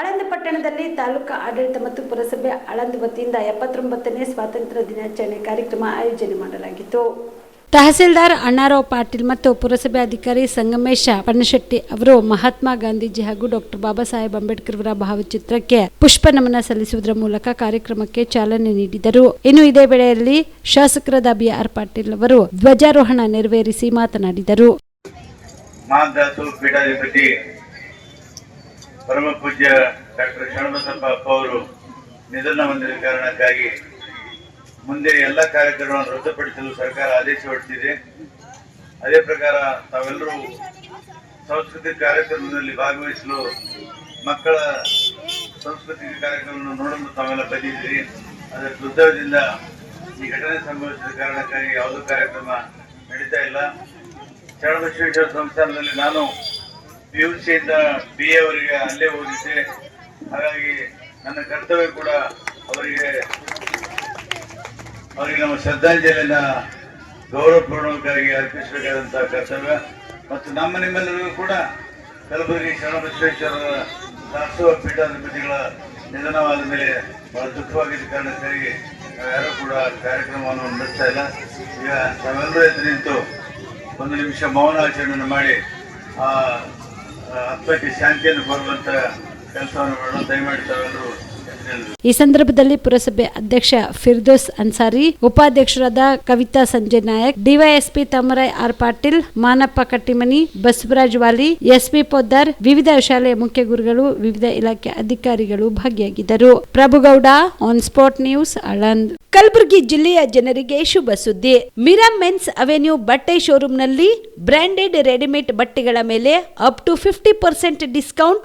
ಆಳಂದ ಪಟ್ಟಣದಲ್ಲಿ ತಾಲೂಕು ಆಡಳಿತ ಮತ್ತು ಪುರಸಭೆ ಆಳಂದ ವತಿಯಿಂದ ಎಪ್ಪತ್ತೊಂಬತ್ತನೇ ಸ್ವಾತಂತ್ರ್ಯ ದಿನಾಚರಣೆ ಕಾರ್ಯಕ್ರಮ ಆಯೋಜನೆ ಮಾಡಲಾಗಿತ್ತು. ತಹಸೀಲ್ದಾರ್ ಅಣ್ಣಾರಾವ್ ಪಾಟೀಲ್ ಮತ್ತು ಪುರಸಭೆ ಅಧಿಕಾರಿ ಸಂಗಮೇಶ ಪಣಶೆಟ್ಟಿ ಅವರು ಮಹಾತ್ಮ ಗಾಂಧೀಜಿ ಹಾಗೂ ಡಾಕ್ಟರ್ ಬಾಬಾ ಸಾಹೇಬ್ ಅಂಬೇಡ್ಕರ್ ಅವರ ಭಾವಚಿತ್ರಕ್ಕೆ ಪುಷ್ಪ ನಮನ ಸಲ್ಲಿಸುವುದರ ಮೂಲಕ ಕಾರ್ಯಕ್ರಮಕ್ಕೆ ಚಾಲನೆ ನೀಡಿದರು. ಇನ್ನು ಇದೇ ವೇಳೆಯಲ್ಲಿ ಶಾಸಕರಾದ ಬಿ ಆರ್ ಪಾಟೀಲ್ ಅವರು ಧ್ವಜಾರೋಹಣ ನೆರವೇರಿಸಿ ಮಾತನಾಡಿದರು. ಪರಮ ಪೂಜ್ಯ ಡಾಕ್ಟರ್ ಶರಣಬಸಪ್ಪ ಅಪ್ಪ ಅವರು ನಿಧನ ಹೊಂದಿದ ಕಾರಣಕ್ಕಾಗಿ ಮುಂದೆ ಎಲ್ಲ ಕಾರ್ಯಕ್ರಮಗಳನ್ನು ರದ್ದುಪಡಿಸಲು ಸರ್ಕಾರ ಆದೇಶ ಹೊರಡಿಸಿದೆ ಅದೇ ಪ್ರಕಾರ ತಾವೆಲ್ಲರೂ ಸಾಂಸ್ಕೃತಿಕ ಕಾರ್ಯಕ್ರಮದಲ್ಲಿ ಭಾಗವಹಿಸಲು ಮಕ್ಕಳ ಸಾಂಸ್ಕೃತಿಕ ಕಾರ್ಯಕ್ರಮವನ್ನು ನೋಡಲು ತಾವೆಲ್ಲ ಬಂದಿದ್ದೀರಿ. ಅದರ ದುರ್ದೈವದಿಂದ ಈ ಘಟನೆ ಸಂಭವಿಸಿದ ಕಾರಣಕ್ಕಾಗಿ ಯಾವುದೋ ಕಾರ್ಯಕ್ರಮ ನಡೀತಾ ಇಲ್ಲ. ಶರಣಬಸವೇಶ್ವರ ಸಂಸ್ಥಾನದಲ್ಲಿ ನಾನು ಪಿ ಯು ಸಿಯಿಂದ ಬಿ ಎ ಅವರಿಗೆ ಅಲ್ಲೇ ಓದಿದ್ದೆ. ಹಾಗಾಗಿ ನನ್ನ ಕರ್ತವ್ಯ ಕೂಡ ಅವರಿಗೆ ಅವರಿಗೆ ನಮ್ಮ ಶ್ರದ್ಧಾಂಜಲಿಯನ್ನ ಗೌರವಪೂರ್ಣಕ್ಕಾಗಿ ಅರ್ಪಿಸಬೇಕಾದಂತಹ ಕರ್ತವ್ಯ. ಮತ್ತು ನಮ್ಮ ನಿಮ್ಮೆಲ್ಲರಿಗೂ ಕೂಡ ಕಲಬುರಗಿ ಶರಣಬಸವೇಶ್ವರರ ದಾಸೋಹ ಪೀಠಾಧಿಪತಿಗಳ ನಿಧನವಾದ ಮೇಲೆ ಬಹಳ ದುಃಖವಾಗಿದ್ದ ಕಾರಣಕ್ಕಾಗಿ ಯಾರೂ ಕೂಡ ಕಾರ್ಯಕ್ರಮವನ್ನು ನಡೆಸ್ತಾ ಇಲ್ಲ. ಈಗ ನಾವೆಲ್ಲರೂ ಎದ್ದು ನಿಂತು ಒಂದು ನಿಮಿಷ ಮೌನ ಆಚರಣೆಯನ್ನು ಮಾಡಿ ಆ ಆತ್ಮಕ್ಕೆ ಶಾಂತಿಯನ್ನು ಬರುವಂತ ಕೆಲಸವನ್ನು ದಯಮಾಡಿ ತಾವೆಲ್ಲರೂ. ಈ ಸಂದರ್ಭದಲ್ಲಿ ಪುರಸಭೆ ಅಧ್ಯಕ್ಷ ಫಿರ್ದೋಸ್ ಅನ್ಸಾರಿ ಉಪಾಧ್ಯಕ್ಷರಾದ Kavita Sanjay Nayak DYSP Tamaray R Patil Manappa Kattimani Basavaraj Wali SP Poddar ವಿವಿಧ ಶಾಲೆಯ ಮುಖ್ಯ ಗುರುಗಳು ವಿವಿಧ ಇಲಾಖೆ ಅಧಿಕಾರಿಗಳು ಭಾಗಿಯಾಗಿದ್ದರು. Prabhugouda on spot news Aland Kalaburagi ಜಿಲ್ಲೆಯ ಜನರಿಗೆ ಶುಭ ಸುದ್ದಿ. ಮಿರಾ ಮೆನ್ಸ್ ಅವೆನ್ಯೂ ಬಟ್ಟೆ ಶೋರೂಮ್ನಲ್ಲಿ ಬ್ರಾಂಡೆಡ್ ರೆಡಿಮೇಡ್ ಬಟ್ಟೆಗಳ ಮೇಲೆ up to fifty percent discount